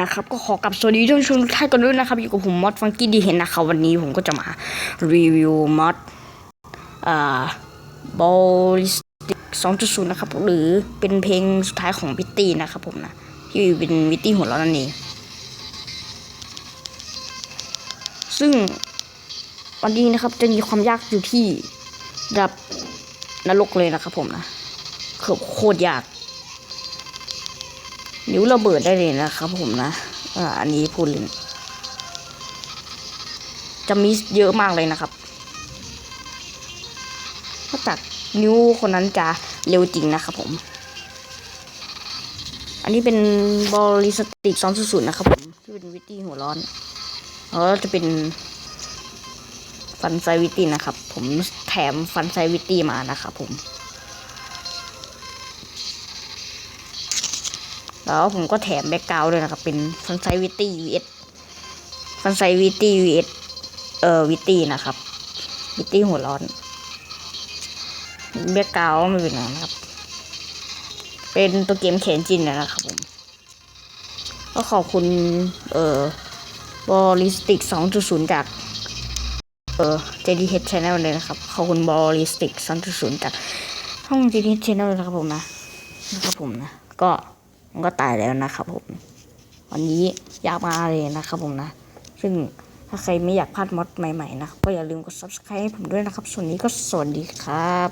นะครับ ก็ขอกลับสวัสดีท่านผู้ชมทุกท่านกันด้วยนะครับ อยู่กับผมมอดฟังกี้ดีเห็นนะครับวันนี้ผมก็จะมารีวิวมอดอ่าบอลิสติก2.0 นะครับ หรือเป็นเพลงสุดท้ายของวิตตี้นะครับผมนะที่เป็นวิตตี้หัวเราะนั่นเองซึ่งวันนี้นะครับจะมีความยากอยู่ที่ระดับนรกเลยนะครับผมนะคือโคตรยาก นิ้วระเบิดได้เลยนะครับผมนะอันนี้พูดเล่นจะมิสเยอะมากเลยนะครับนอกจากนิ้วคนนั้นจะเร็วจริงนะครับผม อันนี้เป็นบริสติก2.0นะครับผมที่เป็นวิตตี้หัวร้อนแล้วจะเป็นฟันไซวิตตี้นะครับ ผมแถมฟันไซวิตตี้มานะครับผม แล้วผมก็แถมแบ็กกราวด์ด้วยนะครับ เป็นฟันไซวิตี้ vs ฟันไซวิตี้ vs เอสเอ่อวิตี้นะครับวิตี้หัวร้อนแบ็กกราวด์ไม่เป็นไรนะครับ เป็นตัวเกมเขนจินนะครับผม ก็ขอบคุณเอ่อบอลิสติก 2.0 จาก เอ่อ JDH Channel เลยนะครับ ขอบคุณบอลิสติก 2.0 จากช่อง JDH Channel เลนะครับผมนะ นะครับผมนะ ก็ มันก็ตายแล้วนะครับผม วันนี้ยากมาเลยนะครับผมนะ ซึ่งถ้าใครไม่อยากพลาดมอดใหม่ๆนะก็อย่าลืมกด subscribe ให้ผมด้วยนะครับ ส่วนนี้ก็สวัสดีครับ